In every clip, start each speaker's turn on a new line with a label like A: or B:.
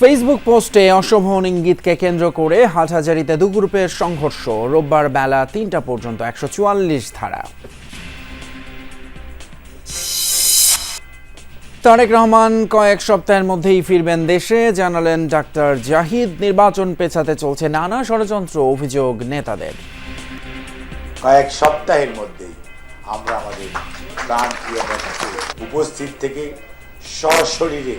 A: Facebook পোস্টে অশোভন ইঙ্গিতকে কেন্দ্র করে হাটহাজারিতে দু গ্রুপের সংঘর্ষ। রোববার বেলা তিনটা পর্যন্ত একশো চুয়াল্লিশ ধারা। তারেক রহমান কয়েক সপ্তাহের মধ্যেই ফিরবেন দেশে, জানালেন ডাক্তার জাহিদ। নির্বাচন পেছাতে চলছে নানা ষড়যন্ত্র, অভিযোগ নেতাদের।
B: কয়েক সপ্তাহের মধ্যেই আমরা আমাদের উপস্থিত থেকে সশরীরে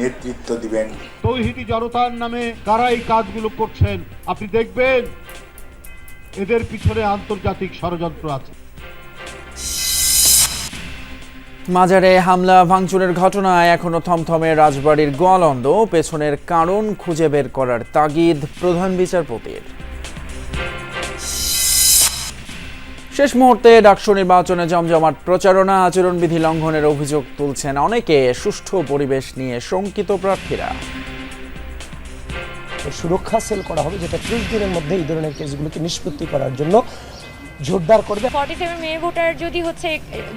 B: নেতৃত্ব দিবেন।
C: তৌহিদি জনতার নামে কারা এই কাজগুলো করছেন। আপনি দেখবেন এদের পিছনে আন্তর্জাতিক ষড়যন্ত্র আছে।
A: মাজারে হামলা ভাঙচুরের ঘটনায় এখনও থমথমে রাজবাড়ির গোয়ালন্দ। পেছনের কারণ খুঁজে বের করার তাগিদ প্রধান বিচারপতির। শেষ মুহূর্তে ডাকসু নির্বাচনে জমজমাট প্রচারণা আচরণবিধি লঙ্ঘনের অভিযোগ তুলছেন অনেকে সুষ্ঠু পরিবেশ নিয়ে শঙ্কিত প্রার্থীরা।
D: সুরক্ষা সেল করা হবে যেটা ত্রিশ দিনের মধ্যে এই ধরনের কেসগুলোকে নিষ্পত্তি করার জন্য জোরদার করবে।
E: ফর্টি সেভেন মেয়ে ভোটার যদি হচ্ছে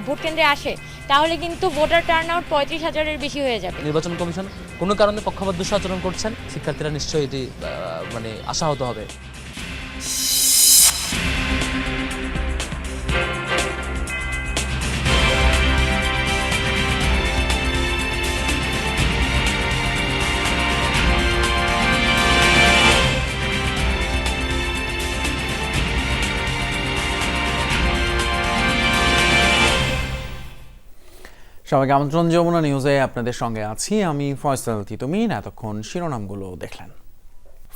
E: ভোট কেন্দ্রে আসে তাহলে কিন্তু ভোটার টার্ন আউট পঁয়ত্রিশ হাজারের বেশি হয়ে যাবে।
F: নির্বাচন কমিশন কোনো কারণে পক্ষপাত আচরণ করছেন? শিক্ষার্থীরা নিশ্চয়ই এটি আহ, মানে আশাহত হবে।
A: সবাইকে আমন্ত্রণ যমুনা নিউজে আপনাদের সঙ্গে আছি। আমি ফয়সাল তিতুমিন, এতক্ষণ শিরোনামগুলো দেখলেন।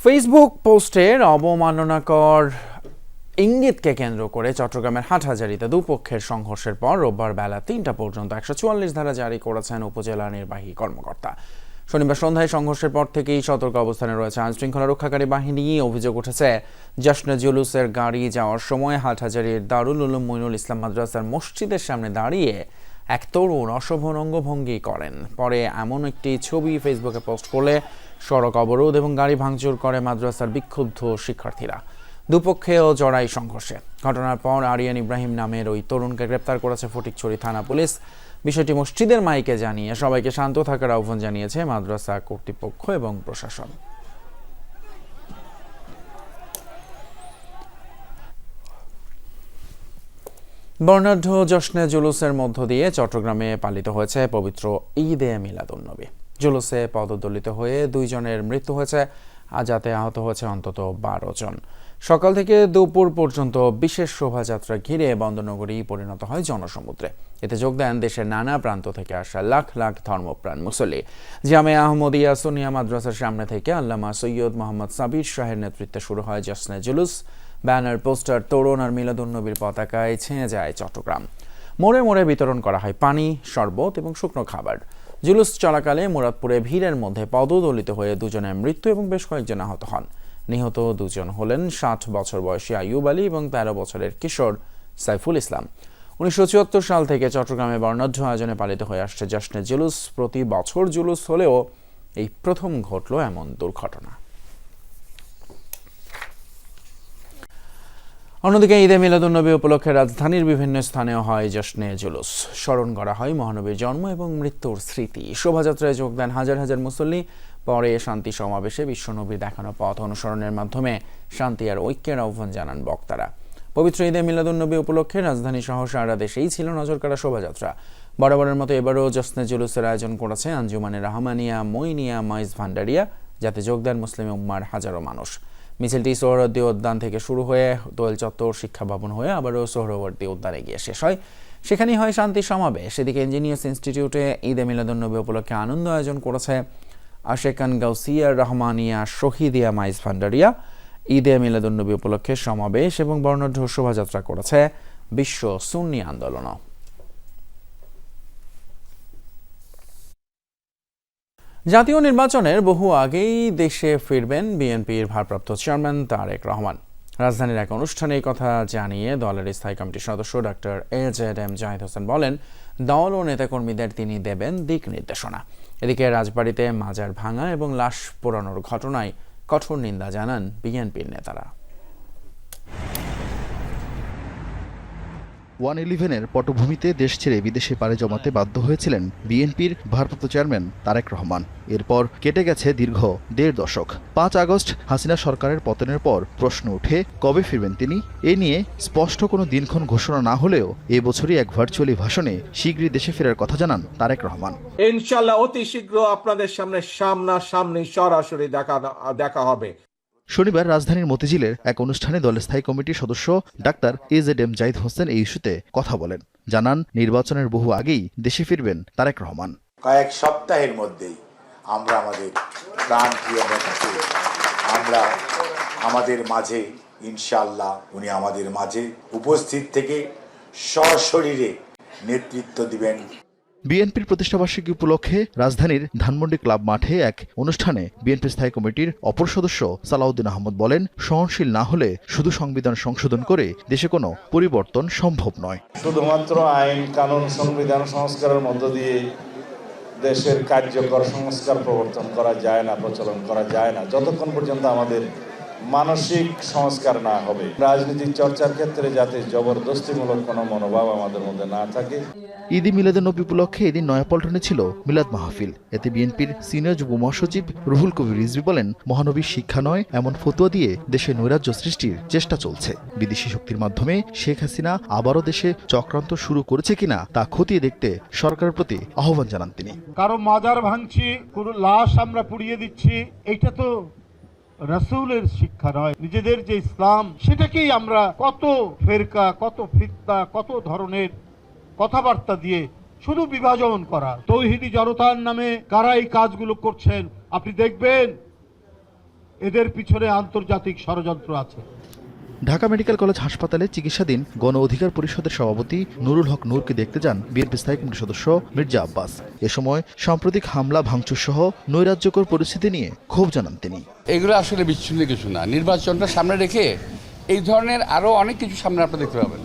A: ফেসবুক পোস্টের অবমাননাকর ইঙ্গিতকে কেন্দ্র করে চট্টগ্রামের হাটহাজারিতে দুপক্ষের সংঘর্ষের পর রোববার বেলা তিনটা পর্যন্ত একশো চুয়াল্লিশ ধারা জারি করেছেন উপজেলা নির্বাহী কর্মকর্তা। শনিবার সন্ধ্যায় সংঘর্ষের পর থেকেই সতর্ক অবস্থানে রয়েছে আইন শৃঙ্খলা রক্ষাকারী বাহিনী, অভিযোগ উঠেছে জশ্নে জুলুসের গাড়ি যাওয়ার সময় হাটহাজারির দারুল উলুম মইনুল ইসলাম মাদ্রাসার মসজিদের সামনে দাঁড়িয়ে এক তরুণ অশোভন অঙ্গভঙ্গি করেন। পরে এমন একটি ছবি ফেসবুকে পোস্ট করলে সড়ক অবরোধ এবং গাড়ি ভাঙচুর করে মাদ্রাসার বিক্ষুব্ধ শিক্ষার্থীরা। দুপক্ষেও জড়াই সংঘর্ষে। ঘটনার পর আরিয়ান ইব্রাহিম নামের ওই তরুণকে গ্রেপ্তার করেছে ফটিকছড়ি থানা পুলিশ। বিষয়টি মসজিদের মাইকে জানিয়ে সবাইকে শান্ত থাকার আহ্বান জানিয়েছে মাদ্রাসা কর্তৃপক্ষ এবং প্রশাসন। বর্ণাঢ্য জশ্নে জুলুসের মধ্য দিয়ে চট্টগ্রামে পালিত হয়েছে পবিত্র ঈদে মিলাদুন্নবী জুলুসে পদদলিত হয়ে দুইজনের মৃত্যু হয়েছে আর যাতে আহত হয়েছে অন্তত বারো জন। সকাল থেকে দুপুর পর্যন্ত বিশেষ শোভাযাত্রা ঘিরে বন্দনগরী পরিণত হয় জনসমুদ্রে। এতে যোগ দেন দেশের নানা প্রান্ত থেকে আসা লাখ লাখ ধর্মপ্রাণ মুসল্লি। জামে আহমদিয়া সোনিয়া মাদ্রাসার সামনে থেকে আল্লামা সৈয়দ মোহাম্মদ সাবির শাহের নেতৃত্বে শুরু হয় জশ্নে জুলুস। ব্যানার, পোস্টার, তোরণ আর মিলাদুন্নবীর পতাকায় ছেঁয়ে যায় চট্টগ্রাম। মোড়ে মোড়ে বিতরণ করা হয় পানি, শরবত এবং শুকনো খাবার। জুলুস চলাকালে মুরাদপুরে ভিড়ের মধ্যে পদদলিত হয়ে দুজনের মৃত্যু এবং বেশ কয়েকজন আহত হন। নিহত দুজন হলেন ষাট বছর বয়সী আইয়ুব আলী এবং তেরো বছরের কিশোর সাইফুল ইসলাম। উনিশশো চুয়াত্তর সাল থেকে চট্টগ্রামে বর্ণাঢ্য আয়োজনে পালিত হয়ে আসছে জশ্নে জুলুস। প্রতি বছর জুলুস হলেও এই প্রথম ঘটল এমন দুর্ঘটনা। অন্যদিকে ঈদে মিলাদুন্নবী উপলক্ষে রাজধানীর বিভিন্ন স্থানেও হয় জশ্নে জুলুস। স্মরণ করা হয় মহানবীর জন্ম এবং মৃত্যুর স্মৃতি। শোভাযাত্রায় যোগ দেন হাজার হাজার মুসল্লি। পরে শান্তি সমাবেশে বিশ্বনবী দেখানো পথ অনুসরণের মাধ্যমে শান্তি আর ঐক্যের আহ্বান জানান বক্তারা। পবিত্র ঈদে মিলাদুন্নবী উপলক্ষে রাজধানী সহ সারা দেশেই ছিল নজরকাড়া শোভাযাত্রা। বরাবরের মতো এবারও জশ্নে জুলুসের আয়োজন করেছে আঞ্জুমানে রাহমানিয়া মইনিয়া মাইজ ভান্ডারিয়া, যাতে যোগ দেন মুসলিম উম্মার হাজারো মানুষ। মিছিলটি সোহরওয়ার্দী উদ্যান থেকে শুরু হয়ে দোয়েল চত্বর শিক্ষা ভবন হয়ে আবারও সোহরওয়ার্দী উদ্যানে গিয়ে শেষ হয়। সেখানেই হয় শান্তি সমাবেশ। সেদিকে ইঞ্জিনিয়ার্স ইনস্টিটিউটে ঈদে মিলাদুন্নবী উপলক্ষে আনন্দ আয়োজন করেছে আশেকান গাউসিয়া রহমানিয়া শহীদিয়া মাইজ ভান্ডারিয়া। ঈদে মিলাদুন্নবী উপলক্ষে সমাবেশ এবং বর্ণাঢ্য শোভাযাত্রা করেছে বিশ্ব সুন্নি আন্দোলনও। জাতীয় নির্বাচনের বহু আগেই দেশে ফিরবেন বিএনপির ভারপ্রাপ্ত চেয়ারম্যান তারেক রহমান। রাজধানীর এক অনুষ্ঠানে এই কথা জানিয়ে দলের স্থায়ী কমিটির সদস্য doctor A Z M Zahid Hossain বলেন, দল ও নেতাকর্মীদের তিনি দেবেন দিক নির্দেশনা। এদিকে রাজবাড়িতে মাজার ভাঙা এবং লাশ পোড়ানোর ঘটনায় কঠোর নিন্দা জানান বিএনপির নেতারা।
G: ওয়ান ইলেভেনের পটভূমিতে দেশ ছেড়ে বিদেশে পাড়ি জমাতে বাধ্য হয়েছিলেন বিএনপির ভারপ্রাপ্ত চেয়ারম্যান তারেক রহমান। এরপর কেটে গেছে দীর্ঘ দেড় দশক। পাঁচ আগস্ট হাসিনা সরকারের পতনের পর প্রশ্ন উঠে, কবে ফিরবেন তিনি? এ নিয়ে স্পষ্ট কোনো দিনক্ষণ ঘোষণা না হলেও এ বছরই এক ভার্চুয়ালি ভাষণে শীঘ্রই দেশে ফেরার কথা জানান তারেক রহমান।
H: ইনশাল্লাহ অতি শীঘ্র আপনাদের সামনে সামনা সামনি সরাসরি দেখা দেখা হবে।
G: শনিবার রাজধানীর মতিঝিলের এক অনুষ্ঠানে দলের স্থায়ী কমিটির সদস্য doctor A Z M Zahid Hossain এই ইস্যুতে কথা বলেন। জানান, নির্বাচনের বহু আগেই দেশে ফিরবেন তারেক রহমান।
B: কয়েক সপ্তাহের মধ্যেই আমরা আমাদের প্রাণপ্রিয় নেতাকে, আমরা আমাদের মাঝে ইনশাল্লাহ উনি আমাদের মাঝে উপস্থিত থেকে সশরীরে নেতৃত্ব দিবেন।
G: বিএনপির প্রতিষ্ঠাবার্ষিকী উপলক্ষে রাজধানীর ধানমন্ডি ক্লাব মাঠে এক অনুষ্ঠানে বিএনপি স্থায়ী কমিটির অপর সদস্য সালাউদ্দিন আহমদ বলেন, সহনশীল না হলে শুধু সংবিধান সংশোধন করে দেশে কোনো পরিবর্তন সম্ভব নয়।
I: শুধুমাত্র আইন, কানুন, সংবিধান সংস্কারের মধ্য দিয়ে দেশের কার্যকর সংস্কার প্রবর্তন করা যায় না, প্রচলন করা যায় না। যতক্ষণ পর্যন্ত আমাদের মানসিক সংস্কার না হবে। রাজনীতির চর্চার ক্ষেত্রে যাতে জবরদস্তিমূলক কোনো মনোভাব আমাদের মধ্যে না থাকে।
G: ঈদি মিলাদের নবী উপলক্ষে এদিন নয়াপল্টনে ছিল মিলাদ মাহফিল। এতে বিএনপির সিনিয়র যুব মহাসচিব রুহুল কবির রিজভি বলেন মহানবীর শিক্ষা নয় এমন ফতোয়া দিয়ে দেশে নৈরাজ্য সৃষ্টির চেষ্টা চলছে। বিদেশি শক্তির মাধ্যমে শেখ হাসিনা আবারও দেশে চক্রান্ত শুরু করেছে কিনা তা খতিয়ে দেখতে সরকারের প্রতি আহ্বান জানান তিনি।
C: কারও মাজার ভাঙছি কোনো লাশ আমরা পুড়িয়ে দিচ্ছি এটা তো রাসূলের শিক্ষা নয়, নিজেদের যে ইসলাম, সেটাকেই আমরা কত ফেরকা, কত ফিতনা, কত ধরনের কথাবার্তা দিয়ে শুধু বিভাজন করা। তৌহিদি জনতার নামে কারা এই কাজগুলো করছেন, আপনি দেখবেন? এদের পিছনে আন্তর্জাতিক ষড়যন্ত্র আছে।
G: ঢাকা মেডিকেল কলেজ হাসপাতালে চিকিৎসাধীন গণ অধিকার পরিষদের সভাপতি নুরুল হক নূরকে দেখতে যান বিএনপি স্থায়ী কমিটির সদস্য মির্জা আব্বাস। এ সময় সাম্প্রতিক হামলা ভাঙচুর সহ নৈরাজ্যকর পরিস্থিতি নিয়ে ক্ষোভ জানান তিনি।
J: এগুলো আসলে বিচ্ছিন্ন কিছু না। নির্বাচনটা সামনে রেখে এই ধরনের আরও অনেক কিছু সামনে আপনারা দেখতে পাবেন।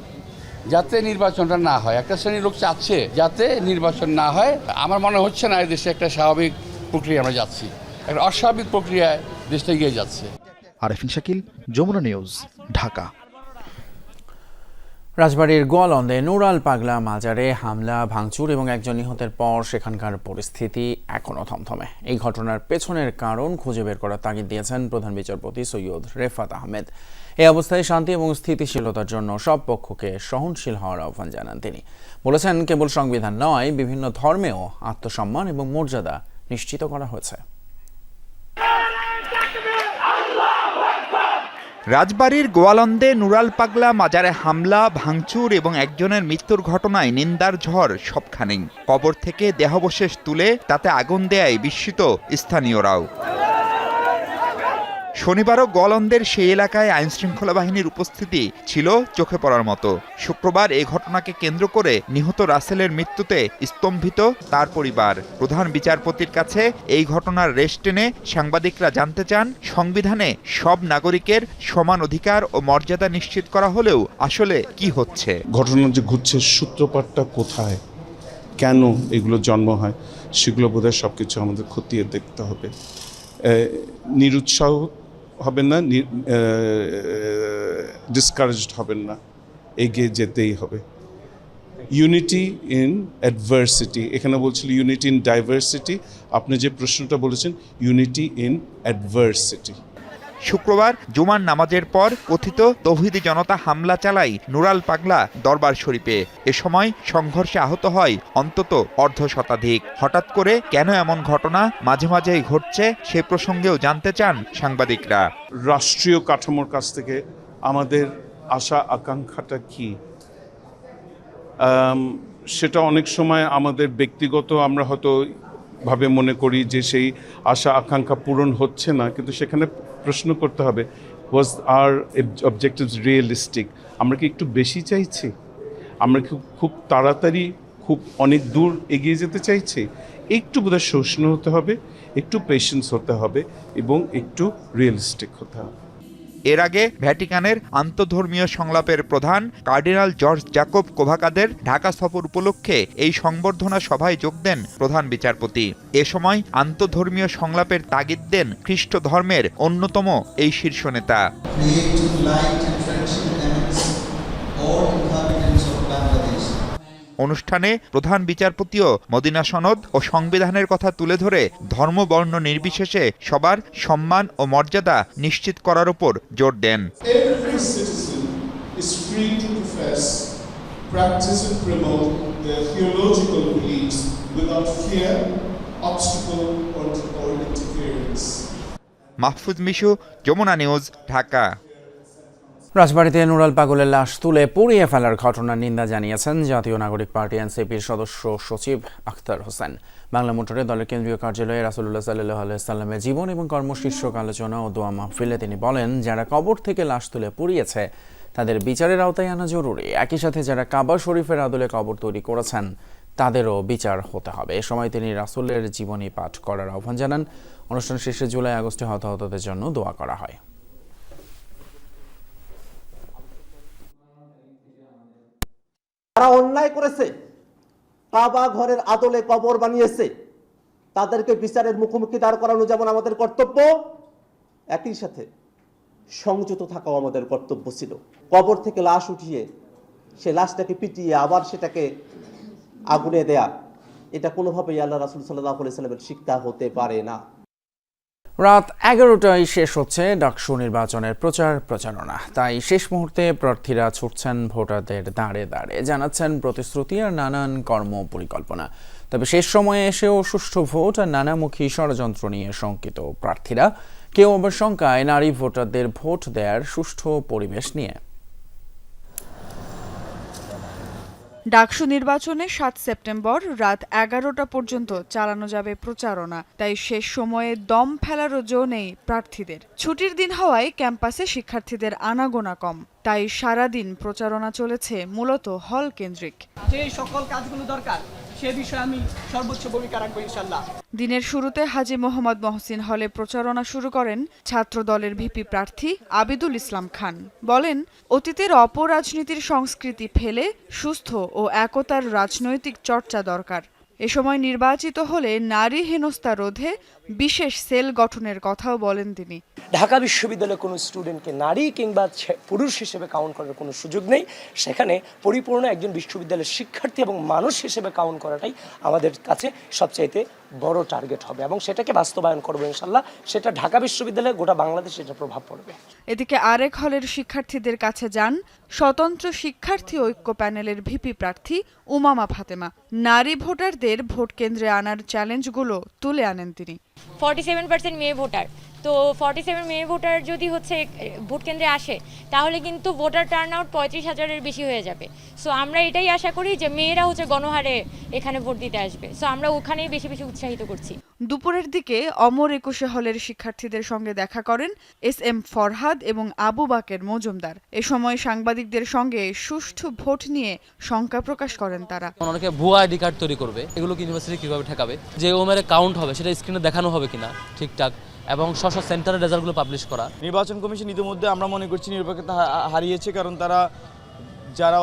J: যাতে নির্বাচনটা না হয়। একটা শ্রেণির লোক চাচ্ছে যাতে নির্বাচন না হয়। আমার মনে হচ্ছে না এই দেশে একটা স্বাভাবিক প্রক্রিয়া আমরা যাচ্ছি। একটা অস্বাভাবিক প্রক্রিয়ায় দেশটা এগিয়ে যাচ্ছে।
G: আরেফিন শাকিল, যমুনা নিউজ, ঢাকা।
A: রাজবাড়ীর গোয়ালন্দে নুরাল পাগলা মাজারে হামলা, ভাঙচুর এবং একজন নিহতের পর সেখানকার পরিস্থিতি এখনও থমথমে। এই ঘটনার পেছনের কারণ খুঁজে বের করার তাগিদ দিয়েছেন প্রধান বিচারপতি সৈয়দ রেফাত আহমেদ। এই অবস্থায় শান্তি এবং স্থিতিশীলতার জন্য সব পক্ষকে সহনশীল হওয়ার আহ্বান জানান তিনি। বলেছেন, কেবল সংবিধান নয়, বিভিন্ন ধর্মেও আত্মসম্মান এবং মর্যাদা নিশ্চিত করা হয়েছে।
K: রাজবাড়ীর গোয়ালন্দে নুরাল পাগলা মাজারে হামলা, ভাঙচুর এবং একজনের মৃত্যুর ঘটনায় নিন্দার ঝড় সবখানেই। কবর থেকে দেহাবশেষ তুলে তাতে আগুন দেয় বিস্মিত স্থানীয়রাও। শনিবারও গোয়ালন্দের সেই এলাকায় আইনশৃঙ্খলা বাহিনীর উপস্থিতি ছিল চোখে পড়ার মতো। শুক্রবার এই ঘটনাকে কেন্দ্র করে নিহত রাসেলের মৃত্যুতে স্তম্ভিত তার পরিবার। প্রধান বিচারপতির কাছে এই ঘটনার রেশ টেনে সাংবাদিকরা জানতে চান, সংবিধানে সব নাগরিকের সমান অধিকার ও মর্যাদা নিশ্চিত করা হলেও আসলে কি হচ্ছে?
I: ঘটনা যে ঘুরছে সূত্রপাতটা কোথায়? কেন এগুলো জন্ম হয়? সেগুলো বোধহয় সব কিছু আমাদের খতিয়ে দেখতে হবে। নিরুৎসাহ হবেন না ডিসকারেজড হবেন না, এগিয়ে যেতেই হবে। ইউনিটি ইন অ্যাডভার্সিটি এখানে বলছিল ইউনিটি ইন ডাইভার্সিটি আপনি যে প্রশ্নটা বলেছেন ইউনিটি ইন অ্যাডভার্সিটি
K: শুক্রবার জুমার নামাজের পর কথিত তৌহিদি জনতা হামলা চালায় নুরাল পাগলা দরবার শরীফে। এ সময় সংঘর্ষে আহত হয় অন্তত অর্ধ শতাধিক। হঠাৎ করে কেন এমন ঘটনা মাঝে মাঝেই ঘটছে সে প্রসঙ্গেও জানতে চান সাংবাদিকরা।
I: রাষ্ট্রীয় কাঠামোর কাছ থেকে আমাদের আশা আকাঙ্ক্ষাটা কি? সেটা অনেক সময় আমাদের ব্যক্তিগত আমরা হয়তো ভাবে মনে করি যে সেই আশা আকাঙ্ক্ষা পূরণ হচ্ছে না, কিন্তু সেখানে প্রশ্ন করতে হবে ওয়াজ আর অবজেক্টিভস রিয়েলিস্টিক আমরা কি একটু বেশি চাইছি? আমরা কি খুব তাড়াতাড়ি, খুব অনেক দূর এগিয়ে যেতে চাইছি? একটু বোধহয় সহিষ্ণু হতে হবে, একটু পেশেন্স হতে হবে এবং একটু রিয়েলিস্টিক হতে হবে।
K: এর আগে ভ্যাটিকানের আন্তধর্মীয় সংলাপের প্রধান কার্ডিনাল জর্জ জ্যাকব কোভাকাদের ঢাকা সফর উপলক্ষে এই সংবর্ধনা সভায় যোগ দেন প্রধান বিচারপতি। এ সময় আন্তধর্মীয় সংলাপের তাগিদ দেন খ্রিস্ট ধর্মের অন্যতম এই শীর্ষ নেতা। অনুষ্ঠানে প্রধান বিচারপতিও মদিনা সনদ ও সংবিধানের কথা তুলে ধরে ধর্মবর্ণ নির্বিশেষে সবার সম্মান ও মর্যাদা নিশ্চিত করার উপর জোর দেন। মাহফুজ মিশু যমুনা নিউজ ঢাকা।
A: রাজবাড়িতে নুরাল পাগলের লাশ তুলে পুড়িয়ে ফেলার ঘটনার নিন্দা জানিয়েছেন জাতীয় নাগরিক পার্টি এনসিপির সদস্য সচিব আখতার হোসেন। বাংলা মোটরে দলের কেন্দ্রীয় কার্যালয়ে রাসুল্লাহ সাল্লাহ আলাইসাল্লামের জীবন এবং কর্মশীর্ষক আলোচনা ও দোয়া মাহফিলে তিনি বলেন, যারা কবর থেকে লাশ তুলে পুড়িয়েছে, তাদের বিচারের আওতায় আনা জরুরি। একই সাথে যারা কাবা শরীফের আদলে কবর তৈরি করেছেন, তাদেরও বিচার হতে হবে। এ সময় তিনি রাসুলের জীবনী পাঠ করার আহ্বান জানান। অনুষ্ঠান শেষে জুলাই আগস্টে হতাহতদের জন্য দোয়া করা হয়।
L: যারা অন্যায় করেছে, কাবা ঘরের আদলে কবর বানিয়েছে, তাদেরকে বিচারের মুখোমুখি দাঁড় করানো যেমন আমাদের কর্তব্য, একই সাথে সংযত থাকাও আমাদের কর্তব্য ছিল। কবর থেকে লাশ উঠিয়ে, সে লাশটাকে পিটিয়ে আবার সেটাকে আগুনে দেয়া, এটা কোনোভাবেই আল্লাহ রাসুল সাল্লাহ সাল্লামের শিক্ষা হতে পারে না।
A: রাত এগারোটায় শেষ হচ্ছে ডাকসু নির্বাচনের প্রচার প্রচারণা। তাই শেষ মুহূর্তে প্রার্থীরা ছুটছেন ভোটারদের দাঁড়ে দাঁড়ে, জানাচ্ছেন প্রতিশ্রুতি আর নানান কর্ম পরিকল্পনা তবে শেষ সময়ে এসেও সুষ্ঠু ভোট আর নানামুখী ষড়যন্ত্র নিয়ে শঙ্কিত প্রার্থীরা। কেউ আবার শঙ্কায়, নারী ভোটারদের ভোট দেয়ার সুষ্ঠু পরিবেশ নিয়ে।
M: ডাকসু নির্বাচনে সাত সেপ্টেম্বর রাত এগারোটা পর্যন্ত চালানো যাবে প্রচারণা। তাই শেষ সময়ে দম ফেলারও জো নেই প্রার্থীদের। ছুটির দিন হওয়ায় ক্যাম্পাসে শিক্ষার্থীদের আনাগোনা কম। তাই সারাদিন প্রচারণা চলেছে মূলত হল কেন্দ্রিক।
N: যে সকল কাজগুলো দরকার সে বিষয়ে আমি সর্বোচ্চ ভূমিকা রাখব ইনশাল্লাহ
M: দিনের শুরুতে হাজি মোহাম্মদ মহসিন হলে প্রচারণা শুরু করেন ছাত্র দলের ভিপি প্রার্থী আবিদুল ইসলাম খান। বলেন, অতীতের অপরাজনীতির সংস্কৃতি ফেলে সুস্থ ও একতার রাজনৈতিক চর্চা দরকার। এ সময় নির্বাচিত হলে নারী হেনস্থা রোধে বিশেষ সেল গঠনের কথাও বলেন তিনি।
D: ঢাকা বিশ্ববিদ্যালয়ে কোনো স্টুডেন্টকে নারী কিংবা পুরুষ হিসেবে কাউন্ট করার কোনো সুযোগ নেই। সেখানে পরিপূর্ণ একজন বিশ্ববিদ্যালয়ের শিক্ষার্থী এবং মানুষ হিসেবে কাউন্ট করাটাই আমাদের কাছে সবচাইতে বড় টার্গেট হবে এবং সেটাকে বাস্তবায়ন করব ইনশাল্লাহ। সেটা ঢাকা বিশ্ববিদ্যালয়ে গোটা বাংলাদেশে এটা প্রভাব পড়বে।
M: এদিকে আরেক হলের শিক্ষার্থীদের কাছে যান স্বতন্ত্র শিক্ষার্থী ঐক্য প্যানেলের ভিপি প্রার্থী উমামা ফাতেমা। নারী ভোটারদের ভোট কেন্দ্রে আনার চ্যালেঞ্জগুলো তুলে আনেন তিনি।
E: ফর্টি সেভেন পার্সেন্ট মেয়ে ভোটার তো ফর্টি সেভেন মেয়ে ভোটার যদি হচ্ছে ভোট কেন্দ্রে আসে তাহলে কিন্তু ভোটার টার্ন আউট পঁয়ত্রিশ হাজারের বেশি হয়ে যাবে। সো আমরা এটাই আশা করি যে মেয়েরা হচ্ছে গণহারে এখানে ভোট দিতে আসবে। সো আমরা ওখানেই বেশি বেশি উৎসাহিত করছি।
M: দুপুরের দিকে অমর একুশে হলের শিক্ষার্থীদের সঙ্গে দেখা করেন এস এম ফরহাদ এবং আবু বাকের মজুমদার। এ সময় সাংবাদিকদের সঙ্গে সুষ্ঠু ভোট নিয়ে শঙ্কা প্রকাশ করেন তারা।
F: অনেকে ভুয়া আইডি কার্ড তৈরি করবে। এগুলো ইউনিভার্সিটি কীভাবে ঠেকাবে? যে ওমের কাউন্ট হবে সেটা স্ক্রিনে দেখানো হবে কিনা? ঠিকঠাক। এবং স্ব সেন্টারের রেজাল্টগুলো পাবলিশ করা।
N: নির্বাচন কমিশন ইতিমধ্যে আমরা মনে করছি নিরপেক্ষতা হারিয়েছে কারণ তারা যারা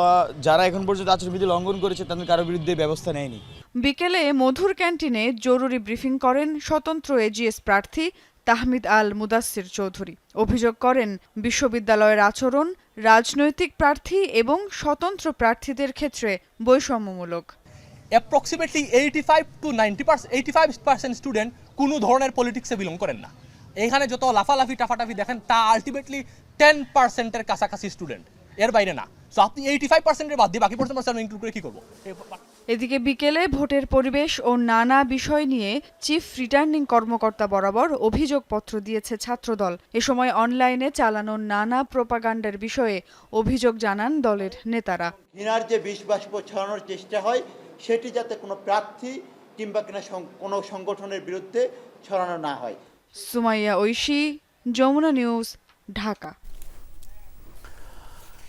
N: যারা এখন পর্যন্ত আচরণবিধি লঙ্ঘন করেছে তাদের কারও বিরুদ্ধে ব্যবস্থা নেয়নি।
M: বিকেলে মধুর ক্যান্টিনে জরুরি ব্রিফিং করেন স্বতন্ত্র এজিএস প্রার্থী তাহমিদ আল মুদাসির চৌধুরী। অভিযোগ করেন বিশ্ববিদ্যালয়ের আচরণ রাজনৈতিক প্রার্থী এবং স্বতন্ত্র প্রার্থীদের ক্ষেত্রে বৈষম্যমূলক।
N: Approximately eighty five to ninety percent eighty five percent student কোনো ধরনের পলিটিক্সে বিলং করেন না। এখানে যত লাফালাফি টাফাটাফি দেখেন তা আলটিমেটলি টেন পার্সেন্টের কাছাকাছি স্টুডেন্ট এর বাইরে না। সো আপনি এইটি ফাইভ পার্সেন্টের বাদ দিয়ে বাকি পার্সেন্ট ইনক্লুড করে কী করব?
M: এদিকে বিকেলে ভোটের পরিবেশ ও নানা বিষয় নিয়ে চিফ রিটার্নিং কর্মকর্তা বরাবর অভিযোগপত্র দিয়েছে ছাত্রদল। এ সময় অনলাইনে চালানো নানা প্রোপাগান্ডার বিষয়ে অভিযোগ জানান দলের নেতারা।
L: যে বিষ বাষ্প ছড়ানোর চেষ্টা হয় সেটি যাতে কোনো প্রার্থী কিংবা কিনা সং- কোনো সংগঠনের বিরুদ্ধে ছড়ানো না হয়।
M: সুমাইয়া ঐশী যমুনা নিউজ ঢাকা।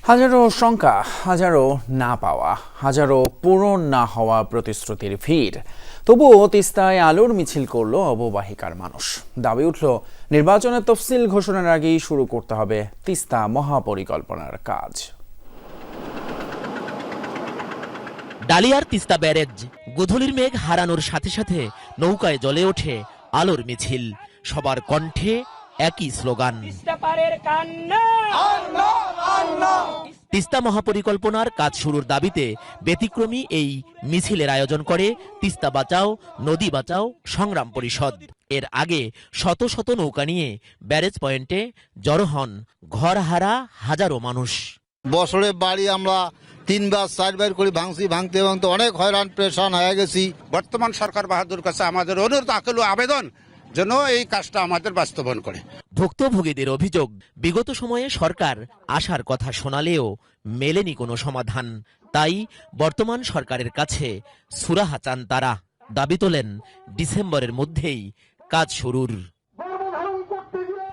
A: হাজারো শঙ্কা হাজারো না পাওয়া হাজারো পূরণ না হওয়া প্রতিশ্রুতির ভিড়। তবুও তিস্তায় আলোর মিছিল করল অববাহিকার মানুষ। দাবি উঠল নির্বাচনের তফসিল ঘোষণার আগেই শুরু করতে হবে তিস্তা মহাপরিকল্পনার কাজ।
O: ডালিয়ার তিস্তা ব্যারেজ। গোধূলির মেঘ হারানোর সাথে সাথে নৌকায় জ্বলে ওঠে আলোর মিছিল। সবার কণ্ঠে একই স্লোগান। তিস্তা মহাপরিকল্পনার কাজ শুরুর দাবিতে ব্যতিক্রমী এই মিছিলের আয়োজন করে তিস্তা বাঁচাও নদী বাঁচাও সংগ্রাম পরিষদ। এর আগে শত শত নৌকা নিয়ে ব্যারেজ পয়েন্টে জড়ো হন ঘরহারা হাজারো মানুষ।
P: বছরে বাড়ি আমরা তিনবার চারবার করে ভাঙছি ভাঙতে ভাঙতে অনেক হয়রান প্রেশান হয়ে গেছি।
Q: বর্তমান সরকার বাহাদুর কাছে আমাদের অনুরোধ আকুল আবেদন যেন এই কাজটা আমাদের বাস্তবায়ন করে।
O: ভুক্তভোগীদের অভিযোগ বিগত সময়ে সরকার আসার কথা শোনালেও মেলেনি কোনো সমাধান। তাই বর্তমান সরকারের কাছে সুরাহা চান তারা। দাবি তোলেন ডিসেম্বরের মধ্যেই কাজ শুরুর।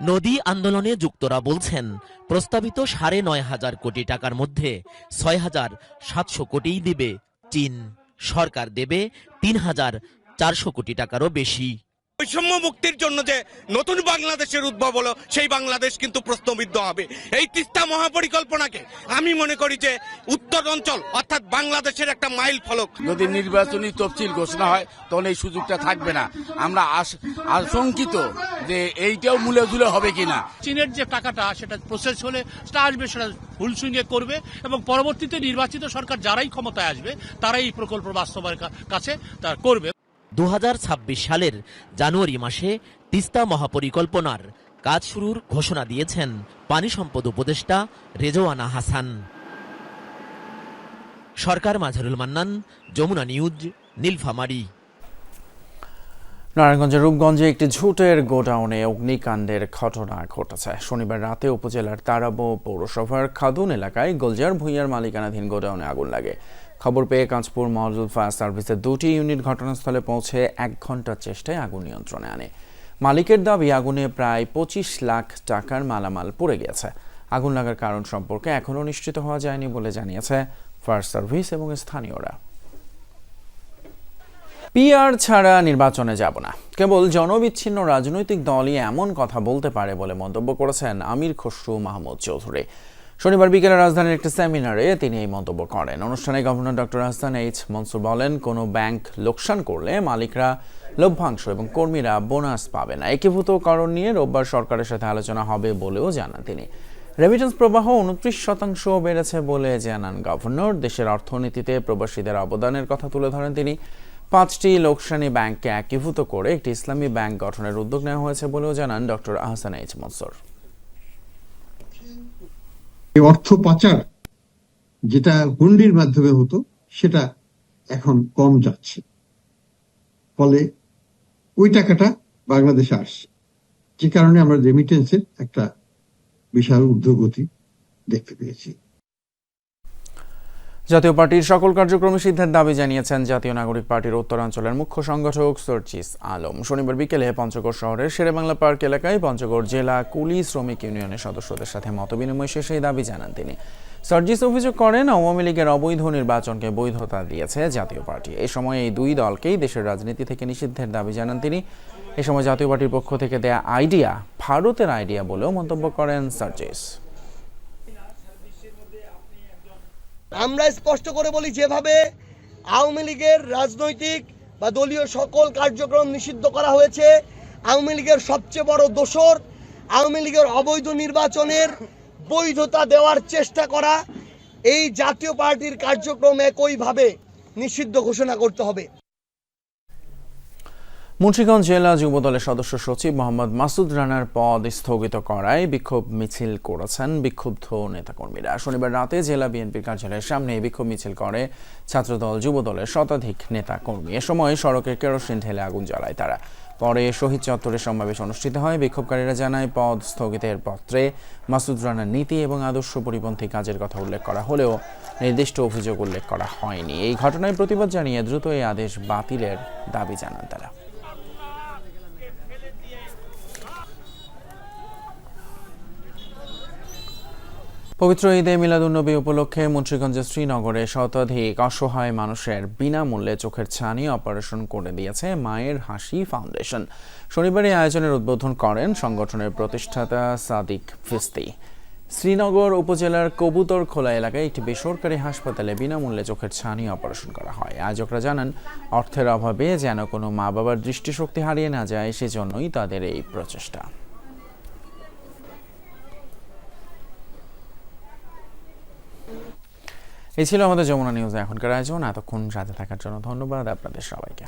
O: নদী আন্দোলনে যুক্তরা বলছেন, প্রস্তাবিত সাড়ে নয় হাজার কোটি টাকার মধ্যে ছয় হাজার সাতশো কোটিই দেবে চীন। সরকার দেবে তিন হাজার চারশো কোটি টাকারও বেশি।
Q: বৈষম্য মুক্তির জন্য যে নতুন বাংলাদেশের উদ্ভব হলো সেই বাংলাদেশ কিন্তু প্রশ্নবিদ্ধ হবে। এই তিস্তা মহাপরিকল্পনাকে আমি মনে করি যে উত্তর অঞ্চল অর্থাৎ বাংলাদেশের একটা মাইল ফলক।
J: যদি নির্বাচনী তফসিল ঘোষণা হয় তখন এই সুযোগটা থাকবে না। আমরা আশ- আশঙ্কিত যে এইটাও মূলে ধুলে হবে কিনা।
N: চীনের যে টাকাটা সেটা প্রসেস হলে সেটা আসবে সেটা ফুল সুইংয়ে করবে এবং পরবর্তীতে নির্বাচিত সরকার যারাই ক্ষমতায় আসবে তারাই এই প্রকল্প বাস্তবায়নের কাছে তা করবে।
O: দু হাজার ছাব্বিশ সালের জানুয়ারি মাসে তিস্তা মহাপরিকল্পনার কাজ শুরুর ঘোষণা দিয়েছেন পানি সম্পদ উপদেষ্টা রেজওয়ানা হাসান। সরকার মাঝারুল মান্নান, যমুনা নিউজ, নীলফামারী।
A: নারায়ণগঞ্জের রূপগঞ্জে একটি ঝুটের গোডাউনে অগ্নিকাণ্ডের ঘটনা ঘটেছে। শনিবার রাতে উপজেলার তারাবো পৌরসভার খাদুন এলাকায় গোলজার ভূঁইয়ার মালিকানাধীন গোডাউনে আগুন লাগে। খবর পেয়ে কাঁচপুর মডেল ফায়ার সার্ভিসের দুটি ইউনিট ঘটনাস্থলে পৌঁছে এক ঘণ্টার চেষ্টায় আগুন নিয়ন্ত্রণে আনে। মালিকের দাবি, আগুনে প্রায় পঁচিশ লাখ টাকার মালামাল পড়ে গেছে আগুন লাগার কারণ সম্পর্কে এখনও নিশ্চিত হওয়া যায়নি বলে জানিয়েছে ফায়ার সার্ভিস এবং স্থানীয়রা। পিআর ছাড়া নির্বাচনে যাব না। কেবল জনবিচ্ছিন্ন রাজনৈতিক দলই এমন কথা বলতে পারে বলে মন্তব্য করেছেন আমির খসরু মাহমুদ চৌধুরী। শনিবার বিকেলে রাজধানীর একটি সেমিনারে তিনি এই মন্তব্য করেন। অনুষ্ঠানে governor doctor Hasan H Mansur বলেন, কোনো ব্যাংক লোকসান করলে মালিকরা লভ্যাংশ এবং কর্মীরা বোনাস পাবে না। একীভূতকরণ নিয়ে রোববার সরকারের সাথে আলোচনা হবে বলেও জানান তিনি। রেমিটেন্স প্রবাহ উনত্রিশ শতাংশ বেড়েছে বলে জানান গভর্নর। দেশের অর্থনীতিতে প্রবাসীদের অবদানের কথা তুলে ধরেন তিনি। পাঁচটি লোকসানি ব্যাংককে একীভূত করে একটি ইসলামী ব্যাংক গঠনের উদ্যোগ নেওয়া হয়েছে বলেও জানান ডক্টর আহসান এইচ মনসুর।
R: এই অর্থ পাচার যেটা হুন্ডির মাধ্যমে হতো, সেটা এখন কম যাচ্ছে। ফলে ওই টাকাটা বাংলাদেশে আসছে। যে কারণে আমরা রেমিটেন্সের একটা বিশাল ঊর্ধ্বগতি দেখতে পেয়েছি।
A: জাতীয় পার্টির সকল কার্যক্রমে সিদ্ধার দাবি জানিয়েছেন জাতীয় নাগরিক পার্টির উত্তরাঞ্চলের মুখ্য সংগঠক সর্জিস আলম। শনিবার বিকেলে পঞ্চগড় শহরের শেরেবাংলা পার্ক এলাকায় পঞ্চগড় জেলা কুলি শ্রমিক ইউনিয়নের সদস্যদের সাথে মতবিনিময় শেষে এই দাবি জানান তিনি। সার্জিস অভিযোগ করেন, আওয়ামী লীগের অবৈধ নির্বাচনকে বৈধতা দিয়েছে জাতীয় পার্টি। এই সময় এই দুই দলকেই দেশের রাজনীতি থেকে নিষিদ্ধের দাবি জানান তিনি। এ সময় জাতীয় পার্টির পক্ষ থেকে দেয়া আইডিয়া, ভারতের আইডিয়া বলেও মন্তব্য করেন সার্জিস
S: আমরা স্পষ্ট করে বলি যেভাবে আওয়ামী লীগের রাজনৈতিক বা দলীয় সকল কার্যক্রম নিষিদ্ধ করা হয়েছে, আওয়ামী লীগের সবচেয়ে বড় দোষর আওয়ামী লীগের অবৈধ নির্বাচনের বৈধতা দেওয়ার চেষ্টা করা, এই জাতীয় পার্টির কার্যক্রম একইভাবে নিষিদ্ধ ঘোষণা করতে হবে।
A: মুন্সিগঞ্জ জেলা যুব দলের সদস্য সচিব মোহাম্মদ মাসুদ রানার পদ স্থগিত করায় বিক্ষোভ মিছিল করেছেন বিক্ষুব্ধ নেতাকর্মীরা। শনিবার রাতে জেলা বিএনপির কার্যালয়ের সামনে বিক্ষোভ মিছিল করে ছাত্রদল যুব দলের শতাধিক নেতাকর্মী। এ সময় সড়কে কেরোসিন ঢেলে আগুন জ্বালায় তারা। পরে শহীদ চত্বরে সমাবেশ অনুষ্ঠিত হয়। বিক্ষোভকারীরা জানায়, পদ স্থগিতের পত্রে মাসুদ রানার নীতি এবং আদর্শ পরিপন্থী কাজের কথা উল্লেখ করা হলেও নির্দিষ্ট অভিযোগ উল্লেখ করা হয়নি। এই ঘটনায় প্রতিবাদ জানিয়ে দ্রুত এই আদেশ বাতিলের দাবি জানান তারা। পবিত্র ঈদে মিলাদুন্নবী উপলক্ষে মুন্সিগঞ্জের শ্রীনগরে শতাধিক অসহায় মানুষের বিনামূল্যে চোখের ছানি অপারেশন করে দিয়েছে মায়ের হাসি ফাউন্ডেশন। শনিবার এই আয়োজনের উদ্বোধন করেন সংগঠনের প্রতিষ্ঠাতা সাদিক ফিস্তি। শ্রীনগর উপজেলার কবুতর খোলা এলাকায় একটি বেসরকারি হাসপাতালে বিনামূল্যে চোখের ছানি অপারেশন করা হয়। আয়োজকরা জানান, অর্থের অভাবে যেন কোনো মা বাবার দৃষ্টিশক্তি হারিয়ে না যায়, সেজন্যই তাদের এই প্রচেষ্টা। এই ছিল আমাদের যমুনা নিউজ এখনকার আয়োজন। এতক্ষণ সাথে থাকার জন্য ধন্যবাদ আপনাদের সবাইকে।